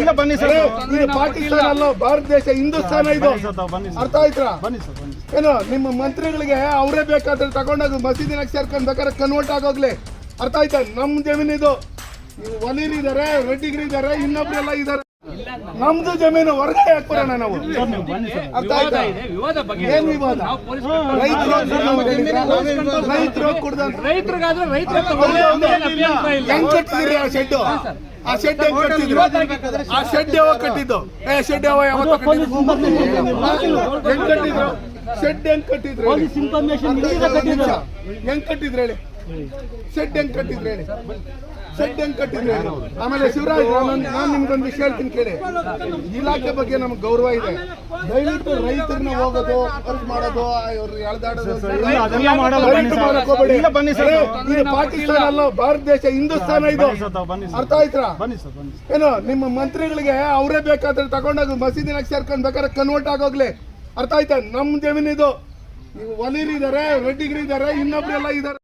ಇಲ್ಲ, ಬನ್ನಿ ಸರ್. ಇದು ಪಾಕಿಸ್ತಾನ ಅಲ್ಲ ಭಾರತ ದೇಶ ಹಿಂದೂಸ್ತಾನ ಇದು. ಅರ್ಥ ಆಯ್ತಾ? ಏನು ನಿಮ್ಮ ಮಂತ್ರಿಗಳಿಗೆ ಅವರೇ ಬೇಕಾದ್ರೆ ತಗೊಂಡೋಗಿ ಮಸೀದಿನಾಗ ಸೇರ್ಕೊಂಡ್ ಬೇಕಾದ್ರೆ ಕನ್ವರ್ಟ್ ಆಗೋಗ್ಲಿ. ಅರ್ಥ ಆಯ್ತಾ? ನಮ್ ಜಮೀನು ಇದು. ಒಲೀನ್ ಇದಾರೆ ರೆಡ್ಡಿಗರು ಇದಾರೆ ಇನ್ನೊಬ್ರೆಲ್ಲ ಇದಾರೆ. ನಮ್ದು ಜಮೀನು ಹೊರಗೆ ಹಾಕ್ಬರೋಣ ನಾವು. ಅರ್ಥ ಆಯ್ತಾ? ಏನ್ ವಿವಾದ? ರೈತರು ರೈತರು ಕುಡ್ದ ರೈತರಿಗಾದ್ರೆ ಹೆಂಗ್ ಕಟ್ಟಿದ್ರಿ ಆ ಶೆಡ್ ಆ ಶೆಡ್ ಹೆಂಗ್ ಕಟ್ಟಿದ್ರು ಆ ಶೆಡ್ ಯಾವ ಕಟ್ಟಿದ್ದು? ಏ ಶೆಡ್ ಯಾವ ಯಾವತ್ತೋ? ಹೆಂಗ್ ಕಟ್ಟಿದ್ರು? ಶೆಡ್ ಹೆಂಗ್ ಕಟ್ಟಿದ್ರು. ಹೆಂಗ್ ಕಟ್ಟಿದ್ರು ಹೇಳಿ? ಶೆಡ್ ಹೆಂಗ್ ಕಟ್ಟಿದ್ರೆ ಶೆಡ್ ಹೆಂಗ್ ಕಟ್ಟಿದ್ರೆ ಆಮೇಲೆ ಶಿವರಾಜ್ ನಾನು ನಿಮ್ಗೊಂದು ವಿಷಯ ಹೇಳ್ತೀನಿ ಕೇಳಿ. ಇಲಾಖೆ ಬಗ್ಗೆ ನಮ್ಗೆ ಗೌರವ ಇದೆ. ದಯವಿಟ್ಟು ರೈತರನ್ನ ಹೋಗೋದು ಖರ್ಚು ಮಾಡೋದು ಇವ್ರು ಎಳ್ದಾಡೋದು. ಬನ್ನಿ ಸರ್. ಇದು ಪಾಕಿಸ್ತಾನ ಅಲ್ಲ ಭಾರತ ದೇಶ ಹಿಂದೂಸ್ತಾನ ಇದು. ಅರ್ಥ ಆಯ್ತಾ? ಏನು ನಿಮ್ಮ ಮಂತ್ರಿಗಳಿಗೆ ಅವರೇ ಬೇಕಾದ್ರೆ ತಗೊಂಡೋಗಿ ಮಸೀದಿನಾಗ ಸೇರ್ಕೊಂಡ್ ಬೇಕಾದ್ರೆ ಕನ್ವರ್ಟ್ ಆಗೋಗ್ಲಿ. ಅರ್ಥ ಆಯ್ತಾ? ನಮ್ ಜಮೀನ್ ಇದು ಇದಾರೆ ರೆಡ್ಡಿಗರು ಇದಾರೆ ಇನ್ನೊಬ್ರೆಲ್ಲ ಇದಾರೆ